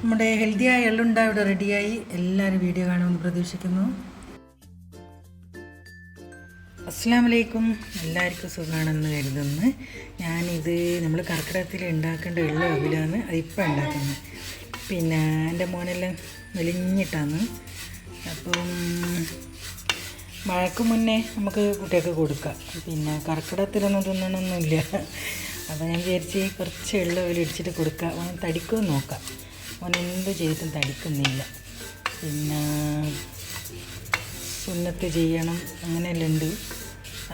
നമ്മുടെ ഹെൽത്തിയായ എള്ളുണ്ട ഇവിടെ റെഡിയായി എല്ലാവരും വീഡിയോ കാണുമെന്ന് പ്രതീക്ഷിക്കുന്നു. അസ്സാം വലൈക്കും എല്ലാവർക്കും സുഖമാണെന്ന് കരുതുന്നു. ഞാനിത് നമ്മൾ കർക്കിടകത്തിൽ ഉണ്ടാക്കേണ്ട എള്ള അവിലാണ് അതിപ്പോൾ ഉണ്ടാക്കുന്നത്. പിന്നെ എന്റെ മോനെല്ലാം മെലിഞ്ഞിട്ടാണ്. അപ്പം മഴക്ക് മുന്നേ നമുക്ക് കുട്ടികൾക്ക് കൊടുക്കാം. പിന്നെ കർക്കിടത്തിലൊന്നും തിന്നണമൊന്നുമില്ല. അപ്പോൾ ഞാൻ വിചാരിച്ച് കുറച്ച് എള്ള ഇടിച്ചിട്ട് കൊടുക്കാം. തടിക്കുമെന്ന് നോക്കാം. അവൻ എന്ത് തടിക്കുന്നില്ല. പിന്നെ സുന്നത്ത് ചെയ്യണം അങ്ങനെയെല്ലാം ഉണ്ട്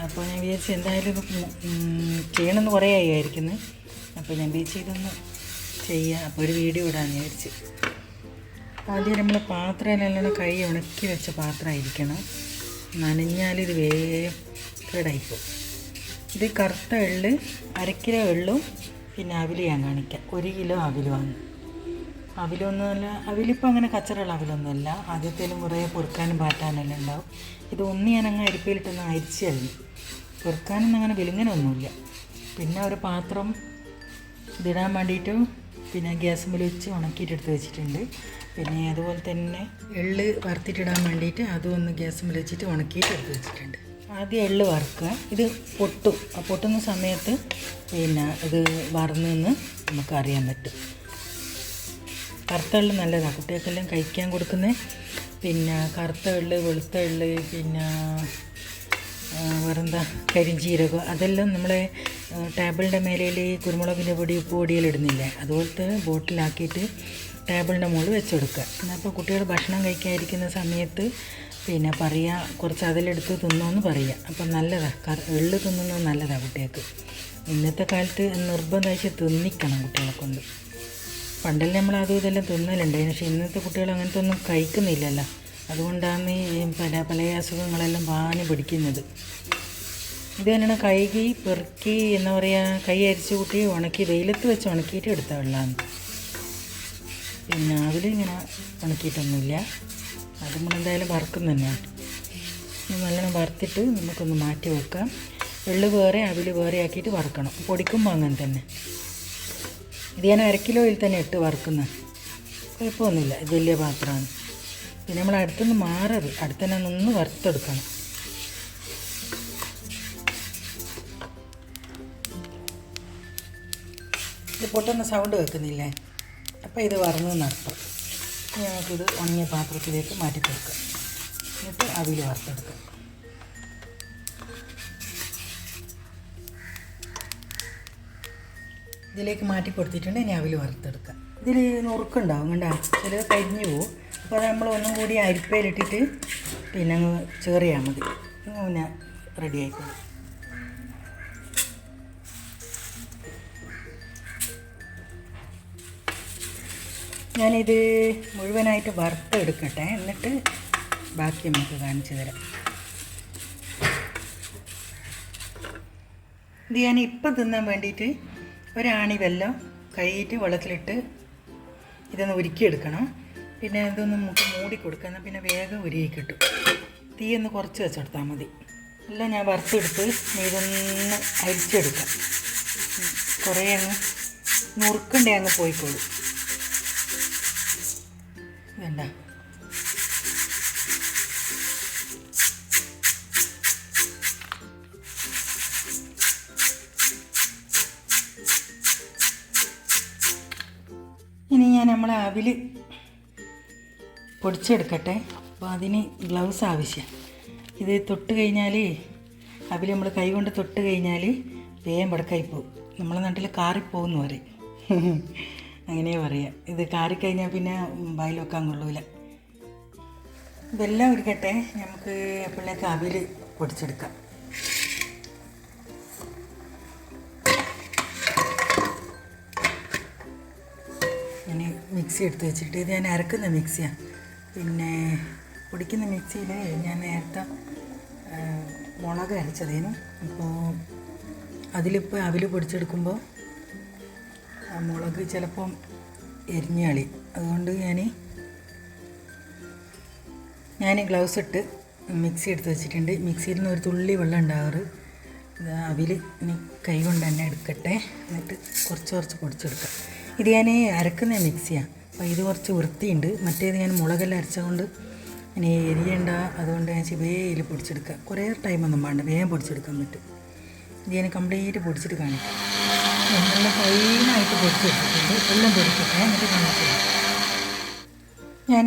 അപ്പോൾ ഞാൻ വിചാരിച്ചു എന്തായാലും ചെയ്യണമെന്ന് കുറേ ആയിരിക്കുന്നു. അപ്പോൾ ഞാൻ വിചാരിച്ചു ഇതൊന്ന് ചെയ്യാം. അപ്പോൾ ഒരു വീഡിയോ ഇടാമെന്ന് വിചാരിച്ച്. ആദ്യം നമ്മൾ പാത്രമെല്ലാം കൈ ഉണക്കി വെച്ച പാത്രമായിരിക്കണം. നനഞ്ഞാൽ ഇത് വേഗം കേടായിപ്പോൾ ഇത് കറുത്ത എള്ള് അര കിലോ എള്ളും പിന്നെ അവിൽ ഞാൻ കാണിക്കാം. ഒരു കിലോ അവിലുമാണ് അവിലൊന്നുമല്ല അവിലിപ്പോൾ അങ്ങനെ കച്ചറുള്ള അവിലൊന്നുമല്ല ആദ്യത്തേലും കുറേ പൊറുക്കാനും പാറ്റാനെല്ലാം ഉണ്ടാവും. ഇത് ഒന്ന് ഞാൻ അങ്ങ് അരിപ്പയിലിട്ടൊന്ന് അരിച്ച് കഴിഞ്ഞു. പൊറുക്കാനൊന്നും അങ്ങനെ വിലുങ്ങനൊന്നുമില്ല. പിന്നെ ഒരു പാത്രം ഇതിടാൻ വേണ്ടിയിട്ട് പിന്നെ ഗ്യാസ് മുല വെച്ച് ഉണക്കിയിട്ട് എടുത്ത് വെച്ചിട്ടുണ്ട്. പിന്നെ അതുപോലെ തന്നെ എള്ള് വറുത്തിട്ടിടാൻ വേണ്ടിയിട്ട് അതും ഒന്ന് ഗ്യാസ് മുല വെച്ചിട്ട് ഉണക്കിയിട്ട് എടുത്ത് വെച്ചിട്ടുണ്ട്. ആദ്യം എള്ള് വറുക്കുക. ഇത് പൊട്ടും. ആ പൊട്ടുന്ന സമയത്ത് പിന്നെ ഇത് വറന്നെന്ന് നമുക്ക് അറിയാൻ പറ്റും. കറുത്ത എള്ള് നല്ലതാണ് കുട്ടികൾക്കെല്ലാം കഴിക്കാൻ കൊടുക്കുന്നത് പിന്നെ കറുത്ത എള്ള് വെളുത്ത എള്ള് പിന്നെ വേറെന്താ? കരിഞ്ചീരകം. അതെല്ലാം നമ്മളെ ടേബിളിന്റെ മേലയിൽ കുരുമുളകിന്റെ പൊടി ഉപ്പ് പൊടിയെല്ലാം അതുപോലത്തെ ബോട്ടിലാക്കിയിട്ട് ടേബിളിന്റെ മുകളിൽ വെച്ച് കൊടുക്കുക ഇപ്പോൾ കുട്ടികൾ ഭക്ഷണം കഴിക്കാതിരിക്കുന്ന സമയത്ത് പിന്നെ പറയുക കുറച്ച് അതിലെടുത്ത് തിന്നോന്ന് പറയുക അപ്പം നല്ലതാണ് എള്ള് തിന്നുന്നത് നല്ലതാണ് കുട്ടികൾക്ക്. ഇന്നത്തെ കാലത്ത് നിർബന്ധമായിട്ട് തിന്നിക്കണം കുട്ടികളെ കൊണ്ട്. പണ്ടെല്ലാം നമ്മൾ അതും ഇതെല്ലാം തിന്നലുണ്ട് പക്ഷേ ഇന്നത്തെ കുട്ടികൾ അങ്ങനത്തെ ഒന്നും കഴിക്കുന്നില്ലല്ലോ. അതുകൊണ്ടാണ് ഈ പല പല അസുഖങ്ങളെല്ലാം പാഞ്ഞ് പിടിക്കുന്നത്. ഇത് തന്നെയാണ് കൈകി പെറുക്കി എന്താ പറയുക കൈ അരിച്ച് കൂട്ടി ഉണക്കി വെയിലത്ത് വെച്ച് ഉണക്കിയിട്ട് എടുത്ത വെള്ളമാണ് പിന്നെ അതിലിങ്ങനെ ഉണക്കിയിട്ടൊന്നുമില്ല. അത് നമ്മളെന്തായാലും വറുക്കും തന്നെയാണ്. നല്ലോണം വറുത്തിട്ട് നമുക്കൊന്ന് മാറ്റി വെക്കാം. വെള്ളു വേറെ അവിൽ വേറെ ആക്കിയിട്ട് വറുക്കണം. പൊടിക്കുമ്പോൾ അങ്ങനെ തന്നെ. ഇത് ഞാൻ അരക്കിലോയിൽ കിലോയിൽ തന്നെ ഇട്ട് വറുക്കുന്നത് കുഴപ്പമൊന്നുമില്ല ഇത് വലിയ പാത്രമാണ്. പിന്നെ നമ്മൾ അടുത്തുനിന്ന് മാറരുത്. അടുത്തന്നെ നിന്ന് വറുത്തെടുക്കണം. ഇത് പൊട്ടുന്ന സൗണ്ട് വെക്കുന്നില്ലേ അപ്പോൾ ഇത് വറന്നു നടത്തും നമുക്കിത് ഉണങ്ങിയ പാത്രത്തിലേക്ക് മാറ്റി കൊടുക്കാം എന്നിട്ട് അവിയിൽ വറുത്തെടുക്കാം. ഇതിലേക്ക് മാറ്റി കൊടുത്തിട്ടുണ്ട് ഇനി അവിൽ വറുത്തെടുക്കാം. ഇതിൽ നുറുക്കുണ്ടാവും കണ്ട? ചിലത് കരിഞ്ഞു പോവും. അപ്പോൾ അത് നമ്മൾ ഒന്നും കൂടി അരിപ്പയിലിട്ടിട്ട് പിന്നെ ചേറിയാൽ മതി. പിന്നെ റെഡി ആയിക്കോളും. ഞാനിത് മുഴുവനായിട്ട് വറുത്തെടുക്കട്ടെ എന്നിട്ട് ബാക്കി നമുക്ക് കാണിച്ചു തരാം. ഇത് ഞാൻ ഇപ്പം തിന്നാൻ വേണ്ടിയിട്ട് ഒരാണി വെല്ലം കൈയിട്ട് വെള്ളത്തിലിട്ട് ഇതൊന്ന് ഉരുക്കിയെടുക്കണം. പിന്നെ ഇതൊന്ന് നമുക്ക് മൂടി കൊടുക്കണം പിന്നെ വേഗം ഉരുകി കിട്ടും. തീ ഒന്ന് കുറച്ച് വെച്ചെടുത്താൽ മതി. എല്ലാം ഞാൻ വറുത്തെടുത്ത് ഇതൊന്ന് അരിച്ചെടുക്കാം. കുറേ അങ്ങ് നുറുക്കണ്ടേ അങ്ങ് പോയിക്കോളൂ. വേണ്ട ഞാൻ നമ്മൾ അവിൽ പൊടിച്ചെടുക്കട്ടെ. അപ്പോൾ അതിന് ഗ്ലൗസ് ആവശ്യം. ഇത് തൊട്ട് കഴിഞ്ഞാൽ അവിൽ നമ്മൾ കൈ കൊണ്ട് തൊട്ട് കഴിഞ്ഞാൽ വേഗം പടക്കായി പോകും നമ്മളെ നാട്ടിൽ കാറിപ്പോകുന്നു പറയും അങ്ങനെ പറയാം. ഇത് കാറിക്കഴിഞ്ഞാൽ പിന്നെ വായിൽ വെക്കാൻ കൊള്ളൂല. ഇതെല്ലാം ഒരുക്കട്ടെ. നമുക്ക് എപ്പോഴേക്ക് അവിൽ പൊടിച്ചെടുക്കാം. മിക്സി എടുത്ത് വെച്ചിട്ട് ഇത് ഞാൻ അരക്കുന്ന മിക്സിയാണ് പിന്നെ പൊടിക്കുന്ന മിക്സിയിൽ ഞാൻ നേരത്തെ മുളക് അരച്ചതേനു. അപ്പോൾ അതിലിപ്പോൾ അവിൽ പൊടിച്ചെടുക്കുമ്പോൾ മുളക് ചിലപ്പം എരിഞ്ഞാളി അതുകൊണ്ട് ഞാൻ ഞാൻ ഗ്ലൗസ് ഇട്ട് മിക്സി എടുത്ത് വെച്ചിട്ടുണ്ട്. മിക്സിയിൽ നിന്ന് ഒരു തുള്ളി വെള്ളം ഉണ്ടാവാറ്. അവിൽ ഇനി കൈ കൊണ്ട് തന്നെ എടുക്കട്ടെ. എന്നിട്ട് കുറച്ച് കുറച്ച് പൊടിച്ചെടുക്കാം. ഇത് ഞാൻ അരക്കുന്ന മിക്സിയാണ് അപ്പോൾ ഇത് കുറച്ച് വൃത്തിയുണ്ട്. മറ്റേത് ഞാൻ മുളകെല്ലാം അരച്ചതുകൊണ്ട് ഇനി എരിയണ്ട. അതുകൊണ്ട് ഞാൻ ചിവേയിൽ പൊടിച്ചെടുക്കുക. കുറേ ടൈമൊന്നും വേണ്ട. വേഗം പൊടിച്ചെടുക്കാൻ പറ്റും ഇത് ഞാൻ കംപ്ലീറ്റ് പൊടിച്ചിട്ട് കാണിക്കാം. നല്ല ഫൈനായിട്ട് പൊടിച്ചെടുത്തിട്ടുണ്ട്. എല്ലാം പൊടിക്കട്ടെ. എന്നിട്ട് കാണിച്ചു ഞാൻ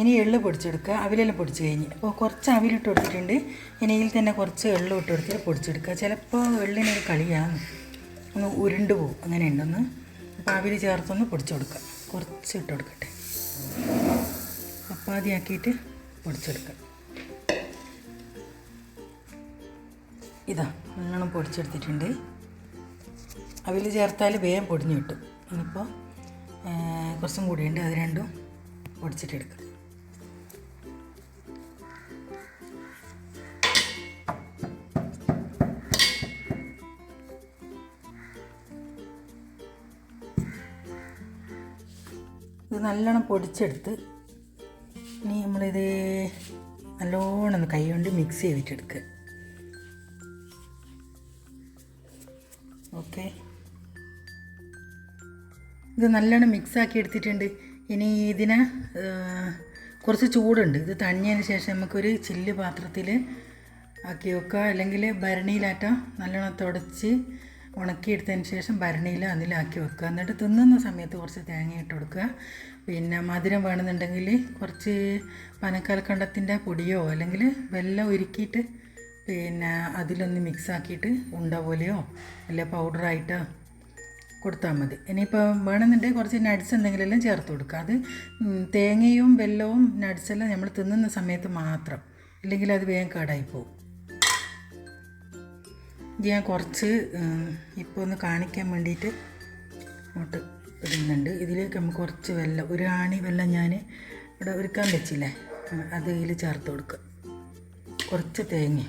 ഇനി എള്ള് പൊടിച്ചെടുക്കുക. അവിലെല്ലാം പൊടിച്ച് കഴിഞ്ഞ്. അപ്പോൾ കുറച്ച് അവിലിട്ട് കൊടുത്തിട്ടുണ്ട്. ഇനിയിൽ തന്നെ കുറച്ച് എള്ള് ഇട്ട് കൊടുത്തിട്ട് പൊടിച്ചെടുക്കുക. ചിലപ്പോൾ എള്ളിനൊരു കളിയാണ്. ഒന്ന് ഉരുണ്ട് പോകും. അങ്ങനെ ഉണ്ടെന്ന് അപ്പോൾ അവിൽ ചേർത്തൊന്ന് പൊടിച്ചു കൊടുക്കുക. കുറച്ച് ഇട്ട് കൊടുക്കട്ടെ. ചപ്പാത്തിയാക്കിയിട്ട് പൊടിച്ചെടുക്കാം. ഇതാ നല്ലോണം പൊടിച്ചെടുത്തിട്ടുണ്ട്. അവിൽ ചേർത്താൽ വേഗം പൊടിഞ്ഞു കിട്ടും. ഇനിയിപ്പോൾ കുറച്ചും കൂടിയുണ്ട്. അത് രണ്ടും പൊടിച്ചിട്ടെടുക്കാം ഇത് നല്ലോണം പൊടിച്ചെടുത്ത് ഇനി നമ്മളിത് നല്ലോണം ഒന്ന് കൈ കൊണ്ട് മിക്സ് ചെയ്തിട്ടെടുക്കുക ഓക്കെ ഇത് നല്ലോണം മിക്സ് ആക്കി എടുത്തിട്ടുണ്ട്. ഇനി ഇതിന് കുറച്ച് ചൂടുണ്ട്. ഇത് തണിഞ്ഞതിന് ശേഷം നമുക്കൊരു ചില്ല് പാത്രത്തിൽ ആക്കി വെക്കുക. അല്ലെങ്കിൽ ഭരണിയിലാറ്റം നല്ലോണം തുടച്ച് ഉണക്കിയെടുത്തതിന് ശേഷം ഭരണിയിൽ അതിലാക്കി വെക്കുക. എന്നിട്ട് തിന്നുന്ന സമയത്ത് കുറച്ച് തേങ്ങ ഇട്ട് കൊടുക്കുക. പിന്നെ മധുരം വേണമെന്നുണ്ടെങ്കിൽ കുറച്ച് പനക്കൽക്കണ്ടത്തിന്റെ പൊടിയോ അല്ലെങ്കിൽ വെള്ളം ഉരുക്കിയിട്ട് പിന്നെ അതിലൊന്ന് മിക്സ് ആക്കിയിട്ട് ഉണ്ട പോലെയോ അല്ല പൗഡറായിട്ടോ കൊടുത്താൽ മതി. ഇനിയിപ്പോൾ വേണമെന്നുണ്ടെങ്കിൽ കുറച്ച് നട്ട്സ് എന്തെങ്കിലും ചേർത്ത് കൊടുക്കുക. അത് തേങ്ങയും വെല്ലവും നട്ട്സെല്ലാം നമ്മൾ തിന്നുന്ന സമയത്ത് മാത്രം. ഇല്ലെങ്കിൽ അത് വേഗം കേടായി പോകും. ഇത് ഞാൻ കുറച്ച് ഇപ്പോൾ ഒന്ന് കാണിക്കാൻ വേണ്ടിയിട്ട് അങ്ങോട്ട് ഇടുന്നുണ്ട്. ഇതിലേക്ക് നമുക്ക് കുറച്ച് വെള്ളം ഒരു ആണി വെള്ളം ഞാൻ ഇവിടെ ഒരുക്കാൻ വെച്ചില്ലേ? അത് ചേർത്ത് കൊടുക്കുക. കുറച്ച് തേങ്ങ.